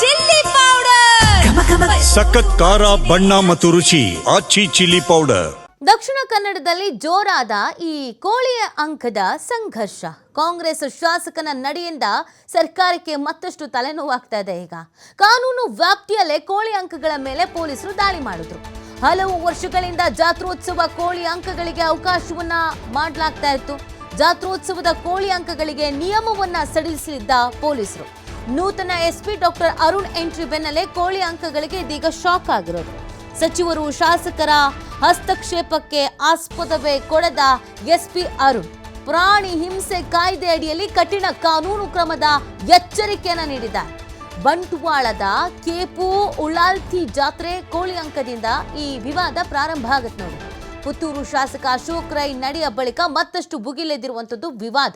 Chilli powder. ಸಖತ್ ಖಾರ ಬಣ್ಣ ಮತ್ತು ರುಚಿ ಆಚಿ ಚಿಲ್ಲಿ ಪೌಡರ್. ದಕ್ಷಿಣ ಕನ್ನಡದಲ್ಲಿ ಜೋರಾದ ಈ ಕೋಳಿಯ ಅಂಕದ ಸಂಘರ್ಷ. ಕಾಂಗ್ರೆಸ್ ಶಾಸಕನ ನಡೆಯಿಂದ ಸರ್ಕಾರಕ್ಕೆ ಮತ್ತಷ್ಟು ತಲೆನೋವಾಗ್ತಾ ಇದೆ ಈಗ. ಕಾನೂನು ವ್ಯಾಪ್ತಿಯಲ್ಲೇ ಕೋಳಿ ಅಂಕಗಳ ಮೇಲೆ ಪೊಲೀಸರು ದಾಳಿ ಮಾಡಿದ್ರು. ಹಲವು ವರ್ಷಗಳಿಂದ ಜಾತ್ರೋತ್ಸವ ಕೋಳಿ ಅಂಕಗಳಿಗೆ ಅವಕಾಶವನ್ನ ಮಾಡಲಾಗ್ತಾ ಇತ್ತು. ಜಾತ್ರೋತ್ಸವದ ಕೋಳಿ ಅಂಕಗಳಿಗೆ ನಿಯಮವನ್ನ ಸಡಿಲಿಸಲಿದ್ದ ಪೊಲೀಸರು. ನೂತನ ಎಸ್ಪಿ ಡಾಕ್ಟರ್ ಅರುಣ್ ಎಂಟ್ರಿ ಬೆನ್ನಲ್ಲೇ ಕೋಳಿ ಅಂಕಗಳಿಗೆ ಇದೀಗ ಶಾಕ್ ಆಗಿರೋದು. ಸಚಿವರು ಶಾಸಕರ ಹಸ್ತಕ್ಷೇಪಕ್ಕೆ ಆಸ್ಪದವೇ ಕೊಡದ ಎಸ್ಪಿ ಅರುಣ್. ಪ್ರಾಣಿ ಹಿಂಸೆ ಕಾಯ್ದೆ ಅಡಿಯಲ್ಲಿ ಕಠಿಣ ಕಾನೂನು ಕ್ರಮದ ಎಚ್ಚರಿಕೆಯನ್ನು ನೀಡಿದ್ದಾರೆ. ಬಂಟ್ವಾಳದ ಕೇಪು ಉಳಾಲ್ತಿ ಜಾತ್ರೆ ಕೋಳಿ ಅಂಕದಿಂದ ಈ ವಿವಾದ ಪ್ರಾರಂಭ ಆಗುತ್ತೆ ನೋಡಿ. ಪುತ್ತೂರು ಶಾಸಕ ಅಶೋಕ್ ರೈ ನಡೆಯ ಬಳಿಕ ಮತ್ತಷ್ಟು ಭುಗಿಲೆದಿರುವಂಥದ್ದು ವಿವಾದ.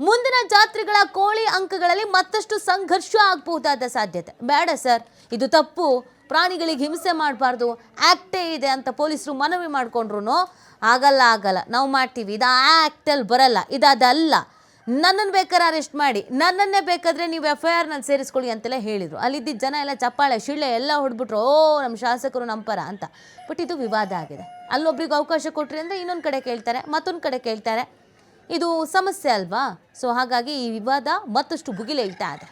ಮುಂದಿನ ಜಾತ್ರೆಗಳ ಕೋಳಿ ಅಂಕಗಳಲ್ಲಿ ಮತ್ತಷ್ಟು ಸಂಘರ್ಷ ಆಗಬಹುದಾದ ಸಾಧ್ಯತೆ. ಬೇಡ ಸರ್. ಇದು ತಪ್ಪು. ಪ್ರಾಣಿಗಳಿಗೆ ಹಿಂಸೆ ಮಾಡಬಾರ್ದು. ಆ್ಯಕ್ಟೇ ಇದೆ ಅಂತ ಪೊಲೀಸರು ಮನವಿ ಮಾಡ್ಕೊಂಡ್ರು ಆಗಲ್ಲ ಆಗಲ್ಲ. ನಾವು ಮಾಡ್ತೀವಿ. ಇದು ಆ ಆ್ಯಕ್ಟಲ್ಲಿ ಬರಲ್ಲ. ಇದಲ್ಲ ನನ್ನನ್ನು ಬೇಕಾದ್ರೆ ಅರೆಸ್ಟ್ ಮಾಡಿ. ನನ್ನನ್ನೇ ಬೇಕಾದರೆ ನೀವು ಎಫ್ ಐ ಆರ್ನಲ್ಲಿ ಸೇರಿಸ್ಕೊಳ್ಳಿ ಅಂತೆಲ್ಲ ಹೇಳಿದರು. ಅಲ್ಲಿದ್ದ ಜನ ಎಲ್ಲ ಚಪ್ಪಾಳೆ, ಶಿಳ್ಳೆ ಎಲ್ಲ ಹೊಡ್ಬಿಟ್ರು. ಓ, ನಮ್ಮ ಶಾಸಕರು ನಮ್ಮ ಪರ ಅಂತ. ಬಟ್ ಇದು ವಿವಾದ ಆಗಿದೆ. ಅಲ್ಲೊಬ್ರಿಗೆ ಅವಕಾಶ ಕೊಟ್ರಿ ಅಂದರೆ ಇನ್ನೊಂದು ಕಡೆ ಕೇಳ್ತಾರೆ, ಮತ್ತೊಂದು ಕಡೆ ಕೇಳ್ತಾರೆ. ಇದು ಸಮಸ್ಯೆ ಅಲ್ವಾ? ಸೊ ಹಾಗಾಗಿ ಈ ವಿವಾದ ಮತ್ತಷ್ಟು ಭುಗಿಲೇಳ್ತಾ ಇದೆ.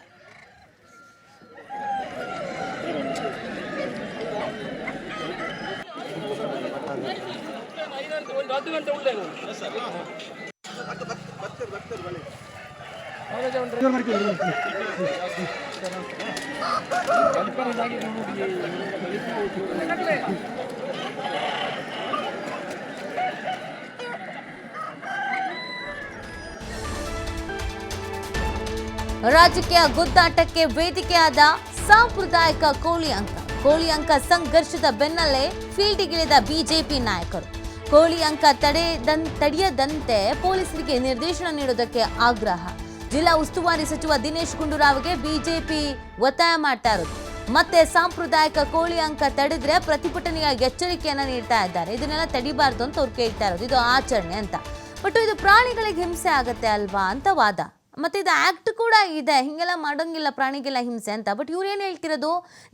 ರಾಜಕೀಯ ಗುದ್ದಾಟಕ್ಕೆ ವೇದಿಕೆಯಾದ ಸಾಂಪ್ರದಾಯಿಕ ಕೋಳಿ ಅಂಕ. ಕೋಳಿ ಅಂಕ ಸಂಘರ್ಷದ ಬೆನ್ನಲ್ಲೇ ಫೀಲ್ಡಿಗಿಳಿದ ಬಿಜೆಪಿ ನಾಯಕರು. ಕೋಳಿ ಅಂಕ ತಡೆಯದಂತೆ ಪೊಲೀಸರಿಗೆ ನಿರ್ದೇಶನ ನೀಡೋದಕ್ಕೆ ಆಗ್ರಹ. ಜಿಲ್ಲಾ ಉಸ್ತುವಾರಿ ಸಚಿವ ದಿನೇಶ್ ಗುಂಡೂರಾವ್ಗೆ ಬಿಜೆಪಿ ಒತ್ತಾಯ ಮಾಡ್ತಾ ಇರೋದು. ಮತ್ತೆ ಸಾಂಪ್ರದಾಯಿಕ ಕೋಳಿ ಅಂಕ ತಡೆದ್ರೆ ಪ್ರತಿಭಟನೆಯ ಎಚ್ಚರಿಕೆಯನ್ನು ನೀಡ್ತಾ ಇದ್ದಾರೆ. ಇದನ್ನೆಲ್ಲ ತಡಿಬಾರ್ದು ಅಂತ ಅವ್ರು ಕೇಳ್ತಾ ಇರೋದು. ಇದು ಆಚರಣೆ ಅಂತ. ಬಟ್ ಇದು ಪ್ರಾಣಿಗಳಿಗೆ ಹಿಂಸೆ ಆಗುತ್ತೆ ಅಲ್ವಾ ಅಂತ ವಾದ. ಮತ್ತೆ ಇದು ಆಕ್ಟ್ ಕೂಡ ಇದೆ. ಹೀಗೆಲ್ಲ ಮಾಡೋಂಗಿಲ್ಲ, ಪ್ರಾಣಿಗೆಲ್ಲ ಹಿಂಸೆ ಅಂತ. ಬಟ್ ಇವ್ರು ಏನು ಹೇಳ್ತಿರೋದು?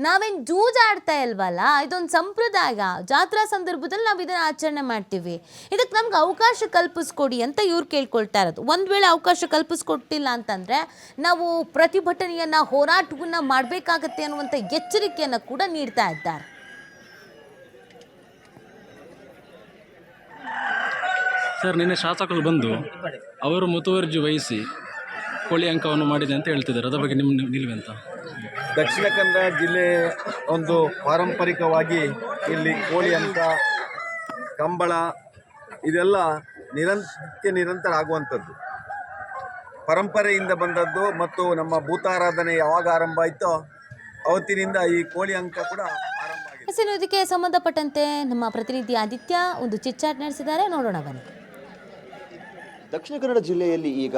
ನಾವೇನು ಜೂಜಾಡ್ತಾ ಇಲ್ವಲ್ಲ, ಇದೊಂದು ಸಂಪ್ರದಾಯ. ಜಾತ್ರಾ ಸಂದರ್ಭದಲ್ಲಿ ನಾವು ಇದನ್ನು ಆಚರಣೆ ಮಾಡ್ತೀವಿ. ಇದಕ್ಕೆ ನಮ್ಗೆ ಅವಕಾಶ ಕಲ್ಪಿಸ್ಕೊಡಿ ಅಂತ ಇವ್ರು ಕೇಳ್ಕೊಳ್ತಾ ಇರೋದು. ಒಂದು ವೇಳೆ ಅವಕಾಶ ಕಲ್ಪಿಸ್ಕೊಟ್ಟಿಲ್ಲ ಅಂತಂದರೆ, ನಾವು ಪ್ರತಿಭಟನೆಯನ್ನು, ಹೋರಾಟವನ್ನ ಮಾಡಬೇಕಾಗತ್ತೆ ಅನ್ನುವಂಥ ಎಚ್ಚರಿಕೆಯನ್ನು ಕೂಡ ನೀಡ್ತಾ ಇದ್ದಾರೆ. ಸರ್, ನಿನ್ನೆ ಶಾಸಕರು ಬಂದು ಅವರು ಮುತುವರ್ಜಿ ವಹಿಸಿ ಕೋಳಿ ಅಂಕವನ್ನು ಮಾಡಿದೆ ಅಂತ ಹೇಳ್ತಿದ್ದಾರೆ. ಅದರ ಬಗ್ಗೆ ನಿಮ್ಮ ನಿಲ್ವೆಂತ ಅಂತ. ದಕ್ಷಿಣ ಕನ್ನಡ ಜಿಲ್ಲೆ ಒಂದು ಪಾರಂಪರಿಕವಾಗಿ ಇಲ್ಲಿ ಕೋಳಿ ಅಂಕ ಕಂಬಳ ಇದೆಲ್ಲ ನಿರಂತ್ಯ ನಿರಂತರ ಆಗುವಂಥದ್ದು. ಪರಂಪರೆಯಿಂದ ಬಂದದ್ದು ಮತ್ತು ನಮ್ಮ ಭೂತಾರಾಧನೆ ಯಾವಾಗ ಆರಂಭ ಆಯಿತೋ ಅವತ್ತಿನಿಂದ ಈ ಕೋಳಿ ಅಂಕ ಕೂಡ ಆರಂಭ ಆಗಿದೆ. ಇದಕ್ಕೆ ಸಂಬಂಧಪಟ್ಟಂತೆ ನಮ್ಮ ಪ್ರತಿನಿಧಿ ಆದಿತ್ಯ ಒಂದು ಚಿಚ್ಚಾಟ್ ನಡೆಸಿದ್ದಾರೆ. ನೋಡೋಣ ಬನ್ನಿ. ದಕ್ಷಿಣ ಕನ್ನಡ ಜಿಲ್ಲೆಯಲ್ಲಿ ಈಗ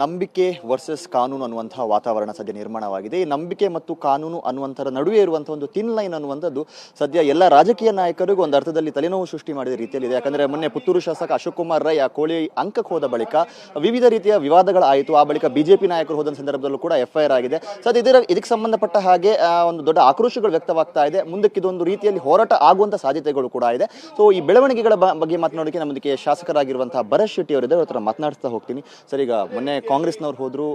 ನಂಬಿಕೆ ವರ್ಸಸ್ ಕಾನೂನು ಅನ್ನುವಂತಹ ವಾತಾವರಣ ಸದ್ಯ ನಿರ್ಮಾಣವಾಗಿದೆ. ಈ ನಂಬಿಕೆ ಮತ್ತು ಕಾನೂನು ಅನ್ನುವಂಥರ ನಡುವೆ ಇರುವಂತಹ ಒಂದು ತಿನ್ ಲೈನ್ ಅನ್ನುವಂಥದ್ದು ಸದ್ಯ ಎಲ್ಲ ರಾಜಕೀಯ ನಾಯಕರಿಗೂ ಒಂದು ಅರ್ಥದಲ್ಲಿ ತಲೆನೋವು ಸೃಷ್ಟಿ ಮಾಡಿದ ರೀತಿಯಲ್ಲಿದೆ. ಯಾಕಂದ್ರೆ ಮೊನ್ನೆ ಪುತ್ತೂರು ಶಾಸಕ ಅಶೋಕ್ ಕುಮಾರ್ ರೈ ಆ ಕೋಳಿ ಅಂಕಕ್ಕೆ ಹೋದ ಬಳಿಕ ವಿವಿಧ ರೀತಿಯ ವಿವಾದಗಳಾಯಿತು ಆ ಬಳಿಕ ಬಿಜೆಪಿ ನಾಯಕರು ಹೋದ ಸಂದರ್ಭದಲ್ಲೂ ಕೂಡ ಎಫ್ ಐ ಆರ್ ಆಗಿದೆ. ಸದ್ಯ ಇದರ, ಇದಕ್ಕೆ ಸಂಬಂಧಪಟ್ಟ ಹಾಗೆ ಒಂದು ದೊಡ್ಡ ಆಕ್ರೋಶಗಳು ವ್ಯಕ್ತವಾಗ್ತಾ ಇದೆ. ಮುಂದಕ್ಕೆ ಇದೊಂದು ರೀತಿಯಲ್ಲಿ ಹೋರಾಟ ಆಗುವಂತ ಸಾಧ್ಯತೆಗಳು ಕೂಡ ಇದೆ. ಸೊ ಈ ಬೆಳವಣಿಗೆಗಳ ಬಗ್ಗೆ ಮಾತನಾಡೋಕೆ ನಮ್ಮದಕ್ಕೆ ಶಾಸಕರಾಗಿರುವಂತಹ ಭರತ್ ಶೆಟ್ಟಿ ಅವರಿದ್ದಾರೆ. ಮಾತನಾಡ್ತಾ ಹೋಗ್ತೀನಿ. ಸರ್, ಈಗ ಮೊನ್ನೆ ಕಾಂಗ್ರೆಸ್ನವ್ರು ಹೋದ್ರು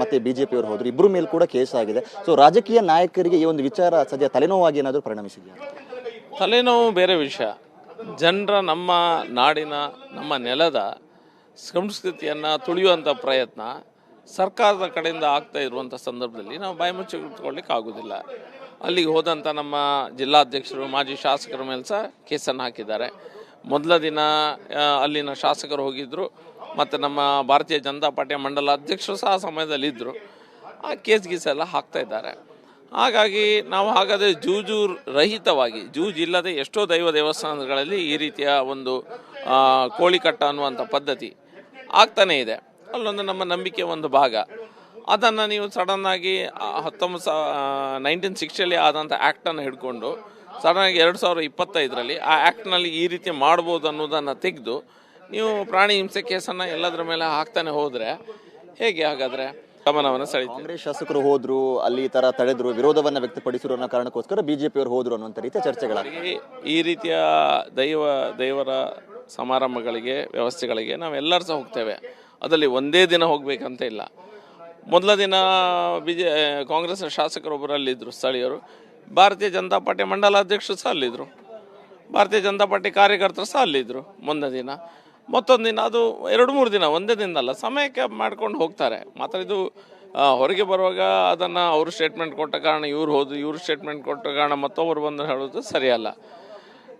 ಮತ್ತೆ ಬಿ ಜೆ ಪಿಯವ್ರು ಹೋದ್ರು ಇಬ್ಬರು ಮೇಲೆ ಕೂಡ ಕೇಸ್ ಆಗಿದೆ. ಸೊ ರಾಜಕೀಯ ನಾಯಕರಿಗೆ ಈ ಒಂದು ವಿಚಾರ ಸದ್ಯ ತಲೆನೋವಾಗಿ ಏನಾದರೂ ಪರಿಣಮಿಸಿದೆಯಾ? ತಲೆನೋವು ಬೇರೆ ವಿಷಯ. ಜನರ ನಮ್ಮ ನಾಡಿನ, ನಮ್ಮ ನೆಲದ ಸಂಸ್ಕೃತಿಯನ್ನು ತುಳಿಯುವಂಥ ಪ್ರಯತ್ನ ಸರ್ಕಾರದ ಕಡೆಯಿಂದ ಆಗ್ತಾ ಇರುವಂಥ ಸಂದರ್ಭದಲ್ಲಿ ನಾವು ಬಾಯಿ ಇಟ್ಕೊಳ್ಳಿಕ್ಕೆ ಆಗೋದಿಲ್ಲ. ಅಲ್ಲಿಗೆ ಹೋದಂಥ ನಮ್ಮ ಜಿಲ್ಲಾಧ್ಯಕ್ಷರು, ಮಾಜಿ ಶಾಸಕರ ಮೇಲೆ ಸಹ ಕೇಸನ್ನು ಹಾಕಿದ್ದಾರೆ. ಮೊದಲ ದಿನ ಅಲ್ಲಿನ ಶಾಸಕರು ಹೋಗಿದ್ದರು ಮತ್ತು ನಮ್ಮ ಭಾರತೀಯ ಜನತಾ ಪಾರ್ಟಿಯ ಮಂಡಲ ಅಧ್ಯಕ್ಷರು ಸಹ ಸಮಯದಲ್ಲಿ ಇದ್ದರು ಆ ಕೇಸ್ ಗೀಸ್ ಎಲ್ಲ ಹಾಕ್ತಾ ಇದ್ದಾರೆ. ಹಾಗಾಗಿ ನಾವು ಹಾಗಾದರೆ ಜೂಜು ರಹಿತವಾಗಿ, ಜೂಜು ಇಲ್ಲದೆ ಎಷ್ಟೋ ದೈವ ದೇವಸ್ಥಾನಗಳಲ್ಲಿ ಈ ರೀತಿಯ ಒಂದು ಕೋಳಿ ಕಟ್ಟ ಅನ್ನುವಂಥ ಪದ್ಧತಿ ಆಗ್ತಾನೇ ಇದೆ. ಅಲ್ಲೊಂದು ನಮ್ಮ ನಂಬಿಕೆ ಒಂದು ಭಾಗ. ಅದನ್ನು ನೀವು ಸಡನ್ನಾಗಿ ಹತ್ತೊಂಬತ್ತು ಸಾ ನೈನ್ಟೀನ್ ಸಿಕ್ಸ್ಟಿಯಲ್ಲಿ ಆದಂಥ ಆ್ಯಕ್ಟನ್ನು ಹಿಡ್ಕೊಂಡು ಸಡನ್ನಾಗಿ ಎರಡು ಸಾವಿರದ ಇಪ್ಪತ್ತೈದರಲ್ಲಿ ಆ ಆ್ಯಕ್ಟ್ನಲ್ಲಿ ಈ ರೀತಿ ಮಾಡ್ಬೋದು ಅನ್ನೋದನ್ನು ತೆಗೆದು ನೀವು ಪ್ರಾಣಿ ಹಿಂಸೆ ಕೇಸನ್ನು ಎಲ್ಲದರ ಮೇಲೆ ಹಾಕ್ತಾನೆ ಹೋದರೆ ಹೇಗೆ ಹಾಗಾದರೆ ಗಮನವನ್ನು ಸೆಳೀತೇವೆ ಕಾಂಗ್ರೆಸ್ ಶಾಸಕರು ಹೋದ್ರು ಅಲ್ಲಿ ಈ ತರ ತಡೆದ್ರು ವಿರೋಧವನ್ನ ವ್ಯಕ್ತಪಡಿಸಿರೋ ಅನ್ನೋ ಕಾರಣಕ್ಕೋಸ್ಕರ ಬಿಜೆಪಿಯವರು ಹೋದ್ರು ಅನ್ನುವಂಥ ರೀತಿಯ ಚರ್ಚೆಗಳಾಗಿ ಈ- ಈ ರೀತಿಯ ದೈವ ದೈವರ ಸಮಾರಂಭಗಳಿಗೆ ವ್ಯವಸ್ಥೆಗಳಿಗೆ ನಾವೆಲ್ಲರೂ ಸಹ ಹೋಗ್ತೇವೆ. ಅದರಲ್ಲಿ ಒಂದೇ ದಿನ ಹೋಗಬೇಕಂತ ಇಲ್ಲ. ಮೊದಲ ದಿನ ಬಿ ಜೆ ಕಾಂಗ್ರೆಸ್ನ ಶಾಸಕರೊಬ್ಬರು ಅಲ್ಲಿದ್ದರು ಸ್ಥಳೀಯರು. ಭಾರತೀಯ ಜನತಾ ಪಾರ್ಟಿ ಮಂಡಲ ಅಧ್ಯಕ್ಷರು ಸಹ ಅಲ್ಲಿದ್ದರು ಭಾರತೀಯ ಜನತಾ ಪಾರ್ಟಿ ಕಾರ್ಯಕರ್ತರು ಸಹ ಅಲ್ಲಿದ್ದರು ಮುಂದಿನ ದಿನ. ಮತ್ತೊಂದು ದಿನ ಅದು ಎರಡು ಮೂರು ದಿನ, ಒಂದೇ ದಿನದಲ್ಲ ಸಮಯಕ್ಕೆ ಮಾಡ್ಕೊಂಡು ಹೋಗ್ತಾರೆ. ಮಾತ್ರ ಇದು ಹೊರಗೆ ಬರುವಾಗ ಅದನ್ನು ಅವರು ಸ್ಟೇಟ್ಮೆಂಟ್ ಕೊಟ್ಟ ಕಾರಣ, ಇವ್ರು ಹೋದ್ರು, ಇವರು ಸ್ಟೇಟ್ಮೆಂಟ್ ಕೊಟ್ಟ ಕಾರಣ, ಮತ್ತೊಬ್ಬರು ಬಂದು ಹೇಳೋದು ಸರಿಯಲ್ಲ.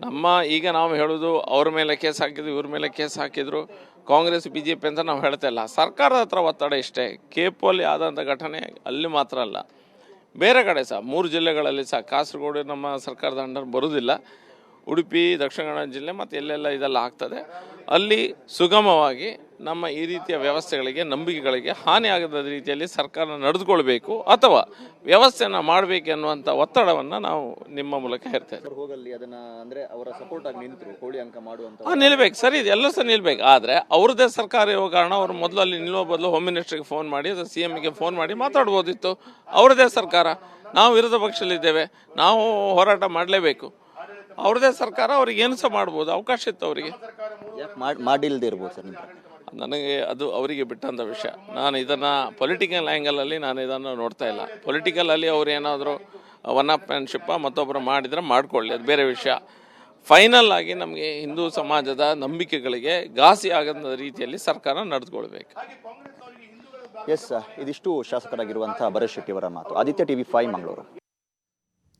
ನಮ್ಮ, ಈಗ ನಾವು ಹೇಳೋದು, ಅವ್ರ ಮೇಲೆ ಕೇಸ್ ಹಾಕಿದ್ರು, ಇವ್ರ ಮೇಲೆ ಕೇಸ್ ಹಾಕಿದ್ರು, ಕಾಂಗ್ರೆಸ್ ಬಿ ಜೆ ಪಿ ಅಂತ ನಾವು ಹೇಳ್ತಾ ಇಲ್ಲ. ಸರ್ಕಾರದ ಹತ್ರ ಒತ್ತಡ ಇಷ್ಟೇ ಕೇಪಲ್ಲಿ ಆದಂಥ ಘಟನೆ ಅಲ್ಲಿ ಮಾತ್ರ ಅಲ್ಲ. ಬೇರೆ ಕಡೆ ಸಹ, ಮೂರು ಜಿಲ್ಲೆಗಳಲ್ಲಿ ಸಹ, ಕಾಸರಗೋಡು ನಮ್ಮ ಸರ್ಕಾರದ ಅಂಡರ್ ಬರುವುದಿಲ್ಲ ಉಡುಪಿ ದಕ್ಷಿಣ ಕನ್ನಡ ಜಿಲ್ಲೆ ಮತ್ತು ಎಲ್ಲೆಲ್ಲ ಇದೆಲ್ಲ ಆಗ್ತದೆ. ಅಲ್ಲಿ ಸುಗಮವಾಗಿ ನಮ್ಮ ಈ ರೀತಿಯ ವ್ಯವಸ್ಥೆಗಳಿಗೆ ನಂಬಿಕೆಗಳಿಗೆ ಹಾನಿ ಆಗದ ರೀತಿಯಲ್ಲಿ ಸರ್ಕಾರ ನಡೆದುಕೊಳ್ಬೇಕು ಅಥವಾ ವ್ಯವಸ್ಥೆಯನ್ನು ಮಾಡಬೇಕು ಎನ್ನುವಂಥ ಒತ್ತಡವನ್ನು ನಾವು ನಿಮ್ಮ ಮೂಲಕ ಹೇಳ್ತೇವೆ ಹೋಗಲಿ ಹೋಗಲ್ಲಿ ಅದನ್ನ ಅಂದ್ರೆ ಅವರ ಸಪೋರ್ಟ್ ಆಗಿ ನಿಂತರು ಕೋಳಿ ಅಂಕ ಮಾಡುವಂಥ ಹಾಂ ನಿಲ್ಬೇಕು ಸರಿ ಇದೆ ಎಲ್ಲರೂ ಸಹ ನಿಲ್ಬೇಕು. ಆದರೆ ಅವ್ರದ್ದೇ ಸರ್ಕಾರ ಇರೋ ಕಾರಣ ಅವ್ರು ಮೊದಲು ಅಲ್ಲಿ ನಿಲ್ಲುವ ಬದಲು ಹೋಮ್ ಮಿನಿಸ್ಟ್ರಿಗೆ ಫೋನ್ ಮಾಡಿ ಅದು ಸಿ ಎಮ್ಗೆ ಫೋನ್ ಮಾಡಿ ಮಾತಾಡ್ಬೋದಿತ್ತು. ಅವ್ರದ್ದೇ ಸರ್ಕಾರ. ನಾವು ವಿರೋಧ ಪಕ್ಷದಲ್ಲಿದ್ದೇವೆ. ನಾವು ಹೋರಾಟ ಮಾಡಲೇಬೇಕು. ಅವ್ರದ್ದೇ ಸರ್ಕಾರ ಅವ್ರಿಗೆ ಏನು ಸಹ ಮಾಡ್ಬೋದು? ಅವಕಾಶ ಇತ್ತು ಅವರಿಗೆ. ಮಾಡಿಲ್ದಿರ್ಬೋದು ಸರ್ ನನಗೆ ಅದು ಅವರಿಗೆ ಬಿಟ್ಟಂಥ ವಿಷಯ. ನಾನು ಇದನ್ನು ಪೊಲಿಟಿಕಲ್ ಆ್ಯಂಗಲಲ್ಲಿ ನಾನು ಇದನ್ನು ನೋಡ್ತಾ ಇಲ್ಲ. ಪೊಲಿಟಿಕಲಲ್ಲಿ ಅವ್ರು ಏನಾದರೂ ಒನ್ ಅಪ್ ಮ್ಯಾನ್ಶಿಪ್ಪ ಮತ್ತೊಬ್ಬರು ಮಾಡಿದರೆ ಮಾಡಿಕೊಳ್ಳಿ. ಅದು ಬೇರೆ ವಿಷಯ. ಫೈನಲ್ ಆಗಿ ನಮಗೆ ಹಿಂದೂ ಸಮಾಜದ ನಂಬಿಕೆಗಳಿಗೆ ಘಾಸಿ ಆಗದ ರೀತಿಯಲ್ಲಿ ಸರ್ಕಾರ ನಡೆದುಕೊಳ್ಬೇಕು. ಎಸ್ ಇದಿಷ್ಟು ಶಾಸಕರಾಗಿರುವಂಥ ಭರತ್ ಶೆಟ್ಟಿ ಅವರ ಮಾತು. Aditya TV five Mangaluru.